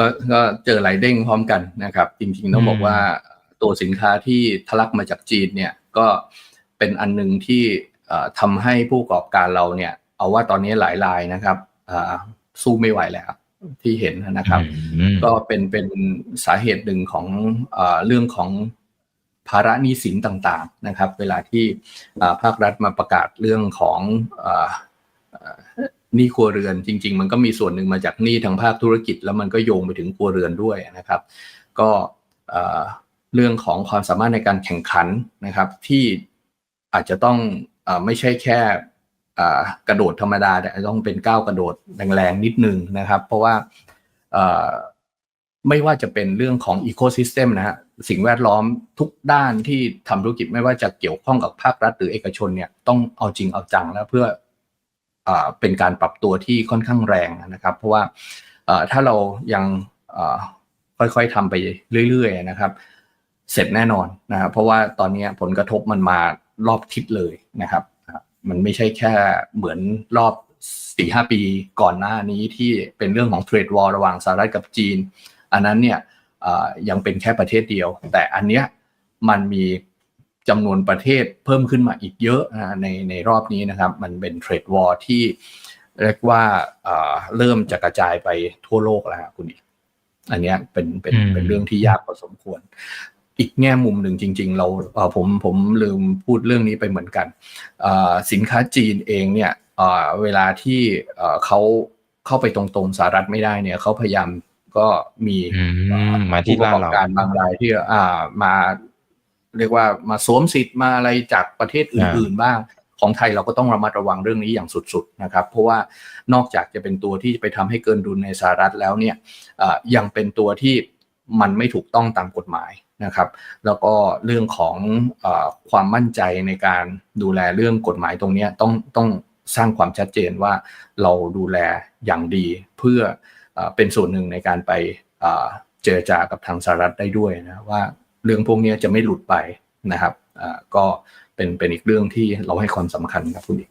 ก็ก็เจอหลายเด้งพร้อมกันนะครับ จริงๆต้องบอกว่าตัวสินค้าที่ทะลักมาจากจีนเนี่ยก็เป็นอันหนึงที่เอ่อทำให้ผู้ประกอบการเราเนี่ยเอาว่าตอนนี้หลายรายนะครับอ่าสู้ไม่ไหวแล้วที่เห็นนะครับอืมก็เป็นเป็นสาเหตุหนึ่งของเออเรื่องของภาระหนี้สินต่างๆนะครับ เวลาที่อ่าภาครัฐมาประกาศเรื่องของเอ่อเอ่อ หนี้ครัวเรือนจริง ๆ มันก็มีส่วนหนึ่งมาจากหนี้ทางภาคธุรกิจ แล้วมันก็โยงไปถึงครัวเรือนด้วยนะครับ ก็เรื่องของความสามารถในการแข่งขันนะครับ ที่อาจจะต้องอไม่ใช่แค่กระโดดธรรมดาแต่ต้องเป็นก้าวกระโดดแรงๆนิดนึงนะครับ เพราะว่าไม่ว่าจะเป็นเรื่องของอีโค y ิสเต็มนะฮะสิ่งแวดล้อมทุกด้านที่ทำธุรกิจไม่ว่าจะเกี่ยวข้องกับภาครัฐหรือเอกชนเนี่ยต้องเอาจริงเอาจังแล้วเพื่อ เป็นการปรับตัวที่ค่อนข้างแรงนะครับ เพราะว่าถ้าเรายังค่อยๆทำไปเรื่อยๆนะครับ เสร็จแน่นอนนะครับเพราะว่าตอนนี้ผลกระทบมันมารอบทิศเลยนะครับ มันไม่ใช่แค่เหมือนรอบสี่ห้าปีก่อนหน้านี้ที่เป็นเรื่องของเทรดวอลระหว่างสหรัฐกับจีน อันนั้นเนี่ยยังเป็นแค่ประเทศเดียว แต่อันเนี้ยมันมี จำนวนประเทศเพิ่มขึ้นมาอีกเยอะนะในในรอบนี้นะครับ มันเป็นเทรดวอลที่เรียกว่าเอ่อเริ่มจะกระจายไปทั่วโลกแล้วครับคุณอีกอันเนี้ยเป็นเป็นอืมเป็นเรื่องที่ยากพอสมควร อีกแง่มุมหนึ่งจริง ๆ เราเอ่อผมผมลืมพูดเรื่องนี้ไปเหมือนกันเอ่อสินค้าจีนเองเนี่ยเอ่อเวลาที่เอ่อเขาเข้าไปตรงๆสหรัฐไม่ได้เนี่ยเขาพยายามก็มีอืมมาที่ผู้ประบ้ากนอบเราการบางรายที่อ่ามา เรียกว่ามาสวมสิทธิ์มาอะไรจากประเทศอื่น ๆ บ้างของไทยเราก็ต้องระมัดระวังเรื่องนี้อย่างสุดๆนะครับ เพราะว่านอกจากจะเป็นตัวที่ไปทำให้เกินดุลในสหรัฐแล้วเนี่ยเอ่อยังเป็นตัวที่มันไม่ถูกต้องตามกฎหมายนะครับ แล้วก็เรื่องของเออความมั่นใจในการดูแลเรื่องกฎหมายตรงเนี้ยต้องต้องสร้างความชัดเจนว่าเราดูแลอย่างดีเพื่อเออเป็นส่วนหนึ่งในการไปเอ่อเจรจากับทางสหรัฐได้ด้วยนะว่า เรื่องพวกนี้จะไม่หลุดไปนะครับอ่าก็เป็นเป็นอีกเรื่องที่เราให้ความสำคัญครับคุณอีก